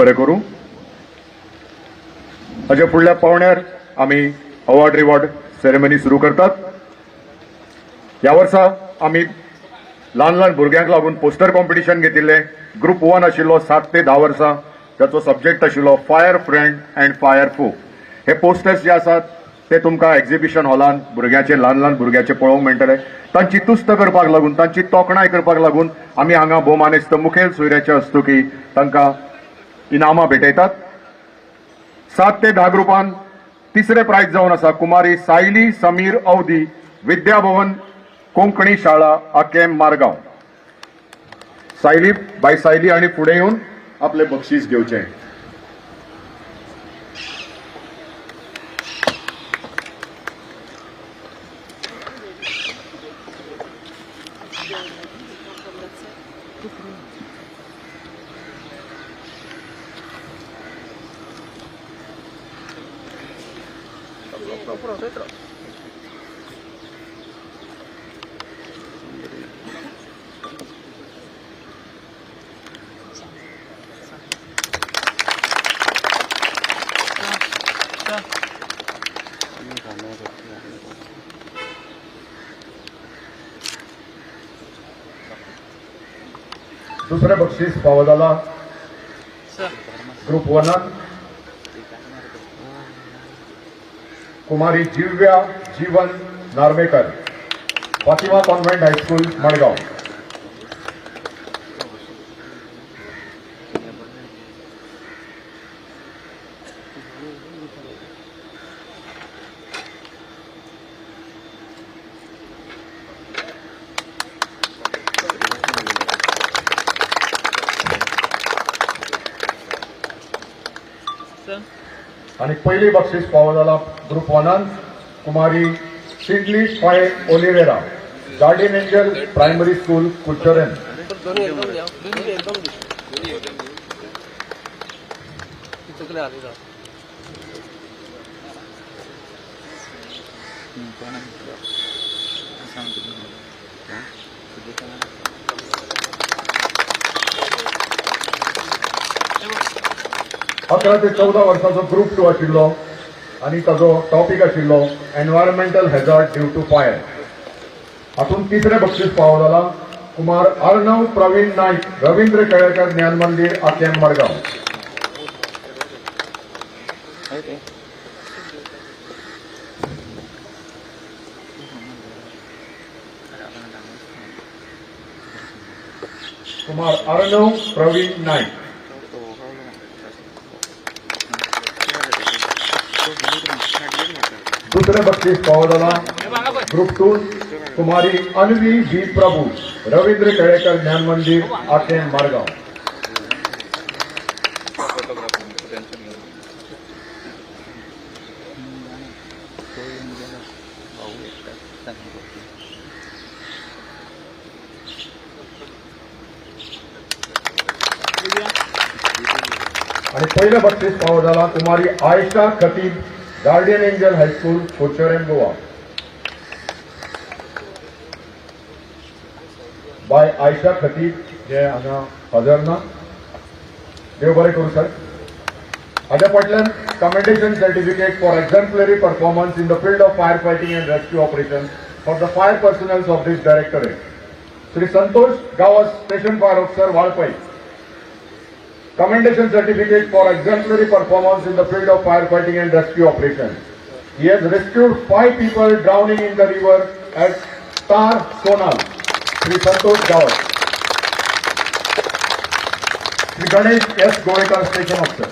बरें करूं? हाचे फुडल्या पावण्यार आमी अवॉर्ड रिवॉर्ड सेरेमनी सुरू करतात. ह्या वर्सा आमी ल्हान ल्हान भुरग्यांक लागून पोस्टर कॉम्पिटिशन घेतिल्ले. ग्रुप वन आशिल्लो सात ते धा वर्सां त्याचो सब्जेक्ट आशिल्लो fire friend and fire foe hey posters जे आसात ते तुमकां एक्झिबिशन हॉलान भुरग्याचे ल्हान ल्हान भुरग्याचे पळोवंक मेळटले. तांची तुस्त करपाक लागून तांची तोखणाय करपाक लागून आमी हांगा भोवमानेस्त मुखेल सोयऱ्याचे हस्तुकी तांकां इनामां भेटयतात. सात ते धा ग्रुपान तिसरे प्रायज जावन आसा कुमारी सायली समीर अवधी विद्या भवन कोंकणी शाळा आकेम मारगाव. सायली बाय सायली आणि फुडें येवन आपले बक्षीस घेवचें दुसरें बक्षीस फावो जाला group वनान Kumari Jivya Jeevan Narvekar Fatima convent high school Madgaon. आणि पहिली बक्षीस फावो जाला ग्रुप कुमारी सिडली फाय Oliveira guardian angel primary school Curchorem अकरा ते चौदा वर्षाचो ग्रुप टू आशिल्लो आणि ताजो टॉपिक आशिल्लो environmental hazard due to fire हातून तिसरे बक्षीस फावो जाला कुमार अर्णव प्रवीण नाईक रवींद्र केळेकर ज्ञान मंदिर आकेम मडगाव. कुमार अर्णव प्रवीण नाईक. दुसरे बक्षीस फावो ग्रुप टू कुमारी अनवी जी प्रभू, रवींद्र केळेकर, ज्ञान मंदिर आकेम मारगाव. पहिलं बक्षीस फावो Kumari Ayesha Khatib guardian angel high school Curchorem Goa. Bye Ayesha Khatib जे हांगा हजर ना देव बरें करूँ, सर। हाच्या फाटल्यान commendation certificate for exemplary performance in the field of fire fighting and rescue operation for the fire personnels of this directorate Shri Santosh Gawas station fire officer Valpoi. Commendation certificate for exemplary performance in the field of firefighting and rescue operations. He has rescued five people drowning in the river at Tar Sonal. Sri Santosh Gawat. Sri Ganesh S. Goekar, Station Officer.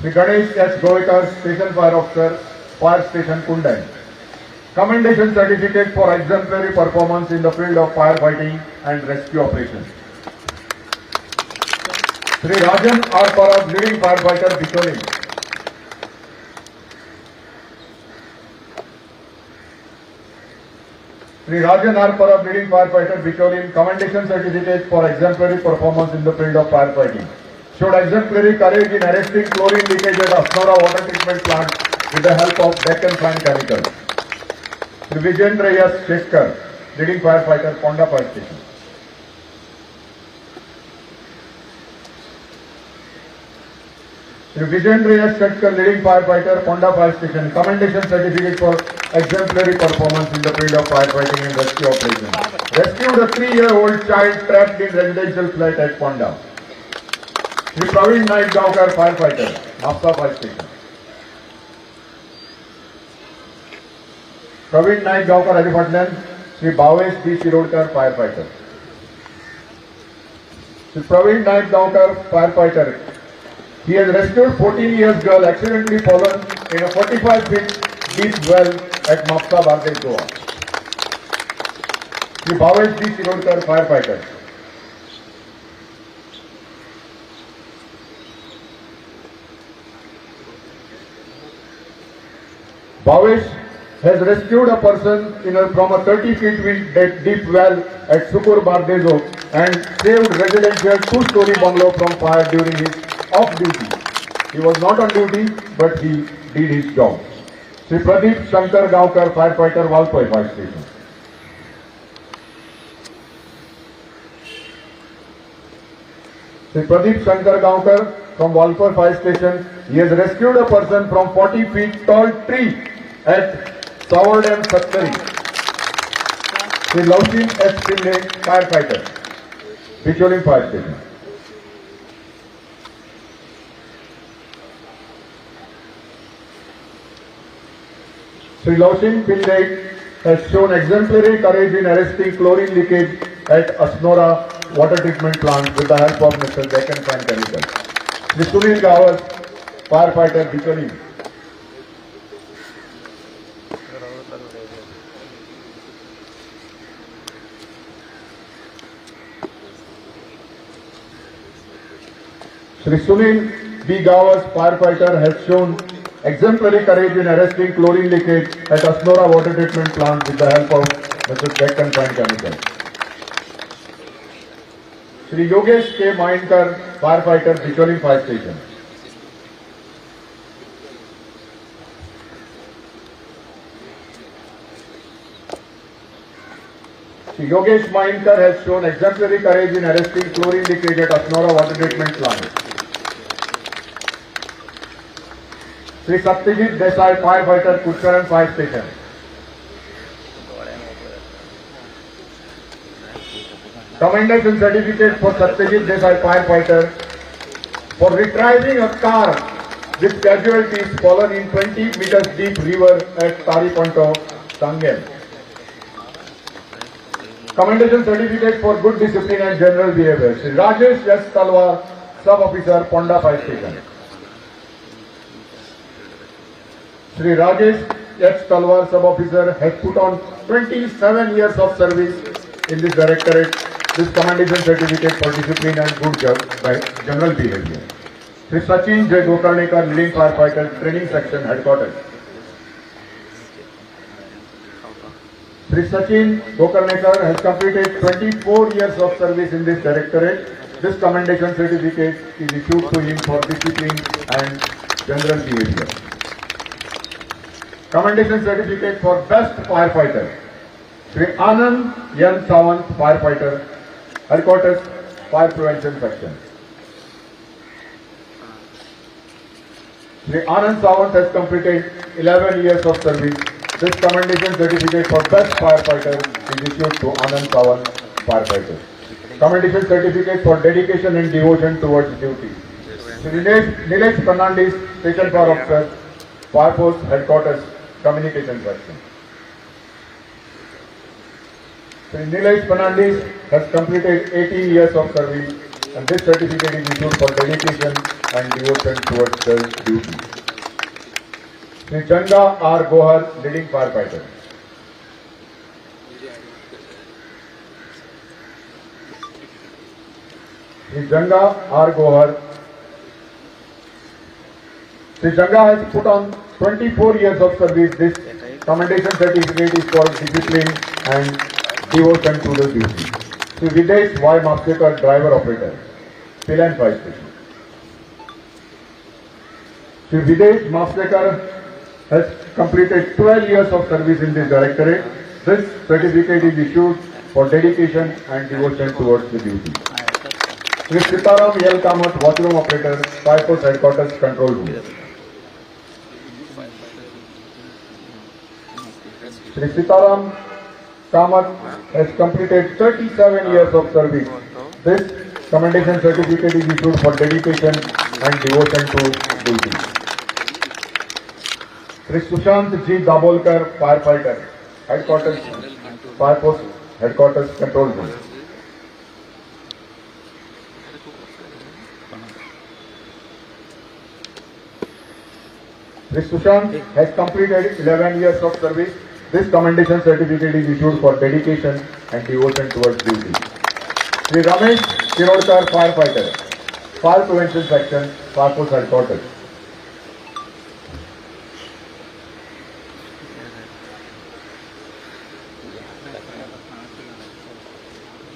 Sri Ganesh S. Goekar, Station Fire Officer, Fire Station Kundan. Commendation certificate for exemplary performance in the field of firefighting and rescue operations. Sri Rajan R. Parab, leading firefighter, Bicholi. Sri Rajan R. Parab, leading firefighter, Bicholi, commendation certificate for exemplary performance in the field of firefighting. Showed exemplary courage in arresting chlorine leakage at Asnora water treatment plant with the help of Deccan Fine Chemicals. Shri Vijendra S. Shekhar, leading firefighter, Ponda Fire Station. Shri Vijendra S. Shekhar, leading firefighter, Ponda Fire Station, commendation certificate for exemplary performance in the field of firefighting and rescue operation. Rescued a three-year-old child trapped in residential flat at Ponda. Shri Praveen Naik Gaokar, firefighter, Fire Station. Praveen Naik Gaonkar हरी फाटल्यान Shri Bhavesh B Shirodkar fire fighter Shri Praveen Naik Gaonkar fire fighter he has rescued fourteen years girl accidentally fallen in a forty five feet deep well at Mapusa Bardez Goa Shri Bhavesh B Shirodkar fire fighter Bhavesh has rescued a person a, from a 30 feet deep- well at Sukur Bardezo and saved residential two-story bungalow from fire during his off-duty. He was not on duty, but he did his job. Sri Pradeep Shankar Gaokar, firefighter, Valpai Fire Station. Sri Pradeep Shankar Gaonkar from Walpur Fire Station. He has rescued a person from 40 feet tall tree at Savardam Sattari. Sri Laushin S. Pinde, firefighter, Bicholim Fire Station. Sri Laushin Pinde has shown exemplary courage in arresting chlorine leakage at Asnora water treatment plant with the help of Mr. Deccan Fine Chemical. Sri Sunil Gawar, firefighter, Bicholim. Sri Sunil B. Gawar, firefighter, has shown exemplary courage in arresting chlorine leakage at Asnora water treatment plant with the help of Mr. Deccan Fine Chemical. Sri Yogesh K. Mainkar, firefighter, Bicholim Fire Station. Sri Yogesh Mainkar has shown exemplary courage in arresting chlorine leakage at Asnora water treatment plant. Shri Satyajit Desai fire fighter कुशकरण fire station. Commendation certificate for Satyajit Desai fire fighter for retrieving a car with casualties fallen in 20 metres deep river at Taripanto Sanguem commendation certificate for good discipline and general behaviour Shri Rajesh Yash Talwar sub officer Ponda fire station Sri Rajesh H. Talwar, sub-officer, has put on 27 years of service in this directorate. This commendation certificate for discipline and good general behavior. Sri Sachin J. Gokarnikar, leading firefighter, training section, headquarters. Sri Sachin Gokarnikar has completed 24 years of service in this directorate. This commendation certificate is issued to him for discipline and general behavior. Commendation certificate for best firefighter. Sri Anand Yan Sawant, firefighter, headquarters, fire prevention section. Sri Anand Sawant has completed 11 years of service. This commendation certificate for best firefighter is issued to Anand Sawant, firefighter. Commendation certificate for dedication and devotion towards duty. Sri Nilesh Fernandez, station fire officer, fire force headquarters, communication section. Sri Nilesh Fernandez has completed 18 years of service and this certificate is issued for dedication and devotion towards the duty. Sri Changa R. Gohar, leading firefighter. Sri Janga R. Gohar. Sri Janga has put on 24 years of service. This commendation certificate is for discipline and devotion to the duty. Sri Videsh Y. Mapsekar, driver operator, Pilan Fire Station. Sri Videsh Mapsekar has completed 12 years of service in this directorate. This certificate is issued for dedication and devotion towards the duty. Sri Sitaram L. Kamath, washroom operator, Fire Headquarters, Control Room. Sri Sitaram Kamath has completed 37 years of service. This commendation certificate is issued for dedication and devotion to duty. Sri Sushant G. Dabolkar, firefighter, headquarters, fire force, headquarters, control room. Sri Sushant has completed 11 years of service. This commendation certificate is issued for dedication and devotion towards duty. Sri Ramesh Shirodkar, firefighter, fire prevention section, fire force headquarters.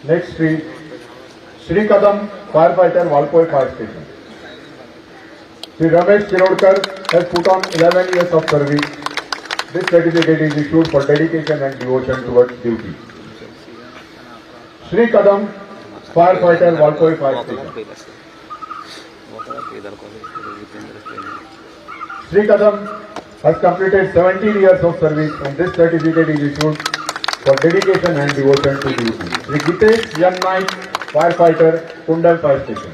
Next Sri Sri Kadam, firefighter, Walpoi Fire Station. Sri Ramesh Shirodkar has put on 11 years of service. This certificate is issued for dedication and devotion towards duty. Sri Kadam, firefighter, Walpoi Fire Station. Sri Kadam has completed 17 years of service and this certificate is issued for dedication and devotion to duty. Sri Gitesh Young Knight, firefighter, Kundal Fire Station.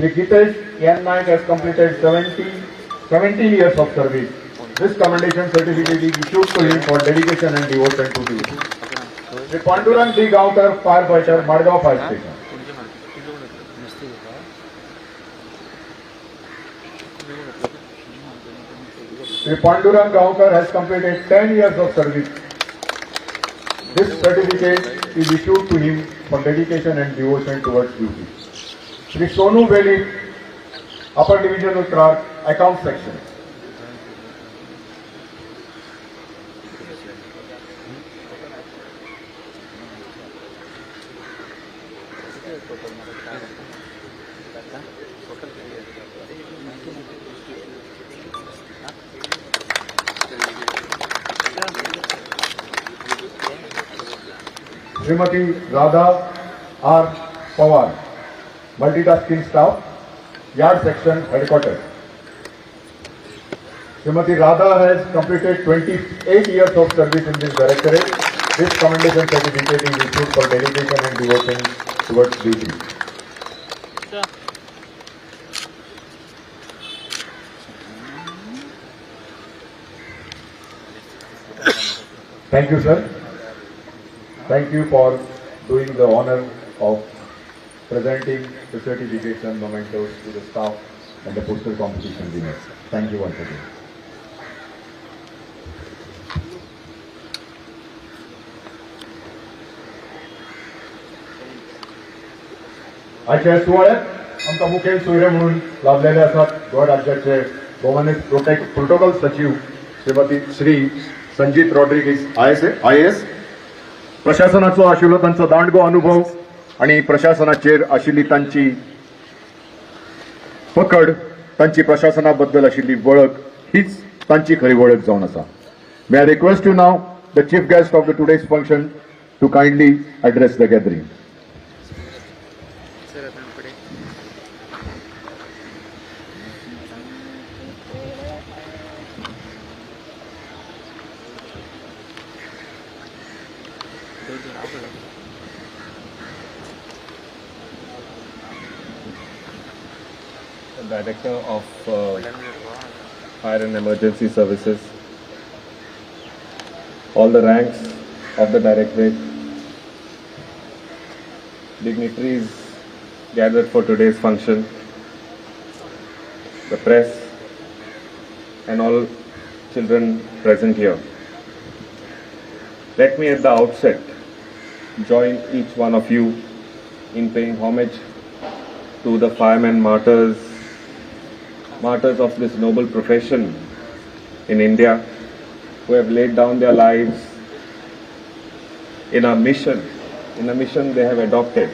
Sri Gitesh Young Knight has completed 70, 17 years of service. This commendation certificate is issued to him for dedication and devotion to duty. Sri Pandurang D. Gaonkar, firefighter, Madgaon Fire Station. Sri Pandurang Gaonkar has completed 10 years of service. This certificate is issued to him for dedication and devotion towards duty. Shri Sonu Velip upper division clerk account section Shrimati Radha R Pawar. Multitasking staff, yard section headquarters. Srimati Radha has completed 28 years of service in this directorate. This commendation certificate is issued for dedication and devotion towards duty. Thank you, sir. Thank you for doing the honor of presenting the certification mementos to the staff and the postal competition winners. Thank you once again. आजच्या सुवाळ्यात आमकां मुखेल सोयरे म्हणून लाभलेले आसात गोंय राज्याचे governance protect protocol सचिव Shrimati Shri Sanjit Rodrigues I A S I प्रशासनाचो आशिल्लो तांचो दांडगो अनुभव आणि प्रशासनाचेर आशिल्ली तांची पकड तांची प्रशासना बद्दल आशिल्ली वळख हीच तांची खरी वळख जावन आसा may I request you now the chief guest of the today's function to kindly address the gathering Director of uh, Fire and Emergency Services, all the ranks of the Directorate, dignitaries gathered for today's function, the press, and all children present here. Let me at the outset join each one of you in paying homage to the firemen martyrs, martyrs of this noble profession in India, who have laid down their lives in a mission, in a mission they have adopted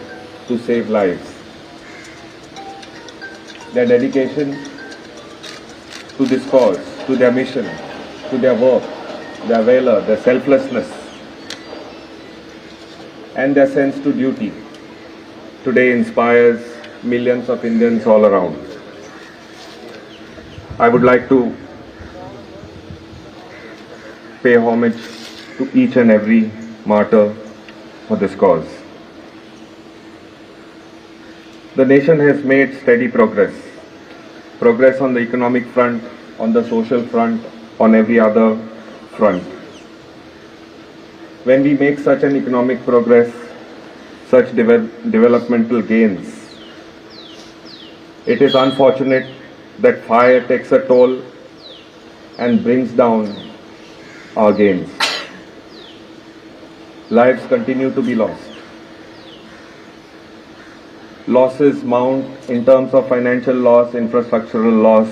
to save lives. Their dedication to this cause, to their mission, to their work, their valor, their selflessness, and their sense to duty today inspires millions of Indians all around. I would like to pay homage to each and every martyr for this cause. The nation has made steady progress. Progress on the economic front, on the social front, on every other front. When we make such an economic progress, such deve- developmental gains, it is unfortunate that fire takes a toll and brings down our gains. Lives continue to be lost. Losses mount in terms of financial loss, infrastructural loss,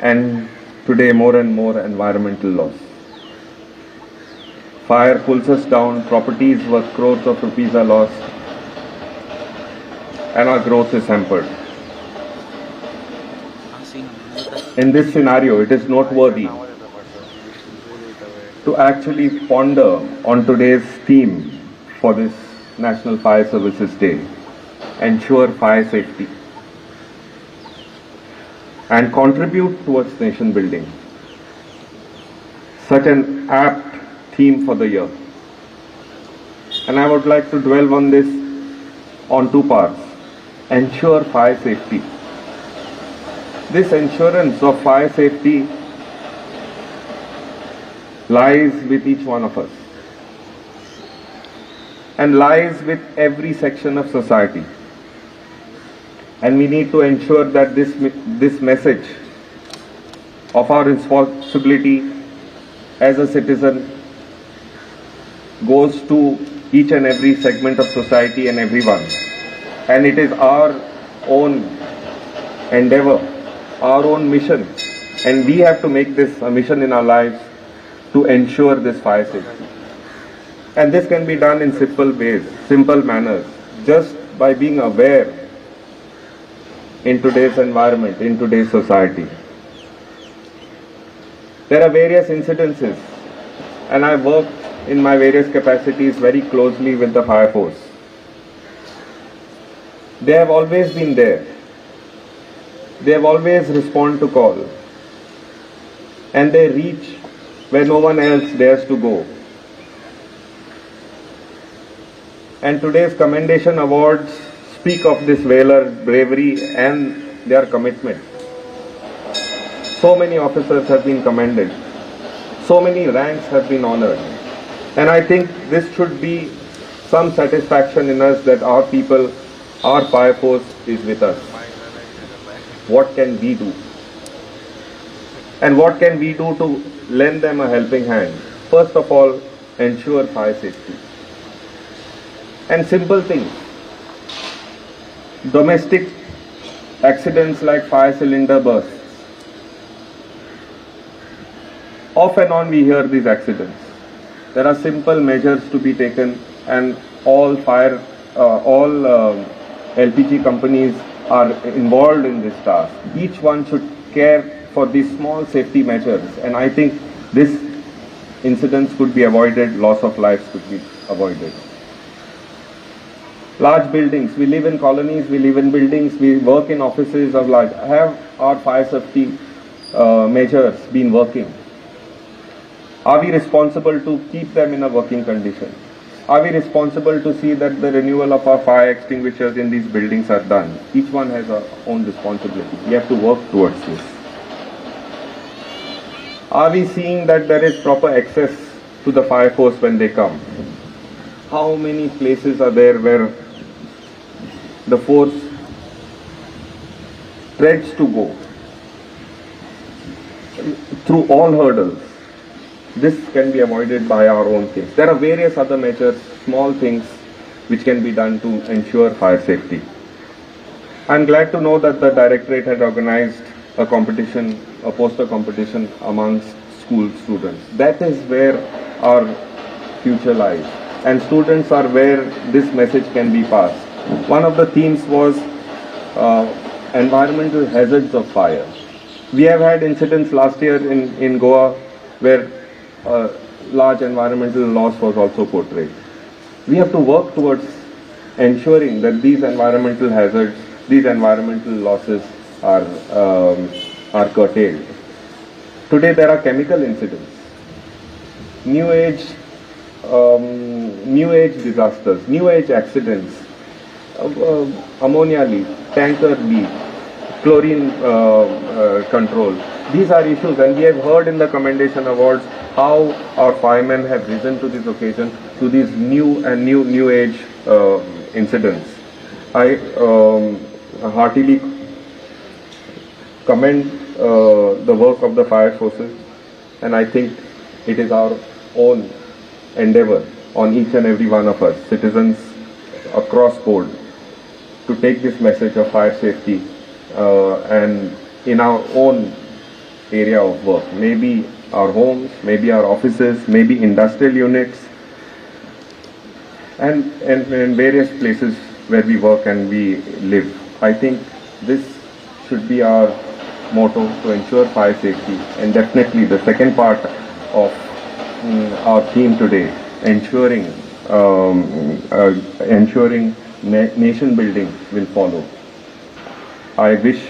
and today more and more environmental loss. Fire pulls us down, properties worth crores of rupees are lost, and our growth is hampered. In this scenario, it is noteworthy to actually ponder on today's theme for this National Fire Services Day ensure fire safety and contribute towards nation building. Such an apt theme for the year. And I would like to dwell on this on two parts ensure fire safety. This assurance of fire safety lies with each one of us and lies with every section of society. And we need to ensure that this, this message of our responsibility as a citizen goes to each and every segment of society and everyone. And it is our own endeavor, our own mission, and we have to make this a mission in our lives to ensure this fire safety. And this can be done in simple ways, simple manners, just by being aware in today's environment, in today's society. There are various incidences, and I work in my various capacities very closely with the fire force. They have always been there. They have always respond to call. And they reach where no one else dares to go. And today's commendation awards speak of this valor, bravery, and their commitment. So many officers have been commended. So many ranks have been honored. And I think this should be some satisfaction in us that our people, our fire force is with us. What can we do? And what can we do to lend them a helping hand? First of all, ensure fire safety. And simple things. Domestic accidents like fire cylinder bursts. Off and on we hear these accidents. There are simple measures to be taken and all fire, uh, all uh, LPG companies are involved in this task. Each one should care for these small safety measures and I think this incidents could be avoided, loss of lives could be avoided. Large buildings, we live in colonies, we live in buildings, we work in offices of large, have our fire safety uh, measures been working? Are we responsible to keep them in a working condition? Are we responsible to see that the renewal of our fire extinguishers in these buildings are done? Each one has our own responsibility. We have to work towards this. Are we seeing that there is proper access to the fire force when they come? How many places are there where the force dreads to go through all hurdles? This can be avoided by our own things. There are various other measures, small things, which can be done to ensure fire safety. I'm glad to know that the directorate had organized a competition, a poster competition amongst school students. That is where our future lies. and students are where this message can be passed. One of the themes was uh, environmental hazards of fire. We have had incidents last year in, in Goa where large environmental loss was also portrayed. We have to work towards ensuring that these environmental hazards, these environmental losses are, um, are curtailed. Today there are chemical incidents, new age, um, new age disasters, new age accidents, uh, uh, ammonia leak, tanker leak, chlorine uh, uh, control. These are issues, and we have heard in the commendation awards how our firemen have risen to this occasion to these new and new new age uh, incidents. I um, heartily commend uh, the work of the fire forces, and I think it is our own endeavor on each and every one of us, citizens across board, to take this message of fire safety uh, and in our own area of work, maybe our homes, maybe our offices, maybe industrial units, and, and, various places where we work and we live. I think this should be our motto to ensure fire safety and definitely the second part of mm, our theme today, ensuring um, uh, ensuring na- nation building will follow. I wish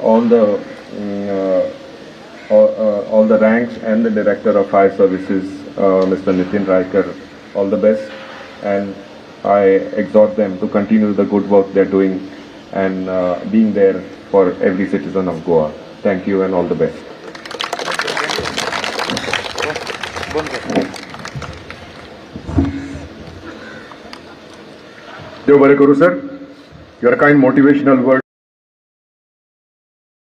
all the mm, uh, all, uh, all the ranks and the director of fire services, uh, Mr. Nitin Raikar, all the best, and I exhort them to continue the good work they're doing and uh, being there for every citizen of Goa. Thank you and all the best. देव बरें करूं sir your kind motivational word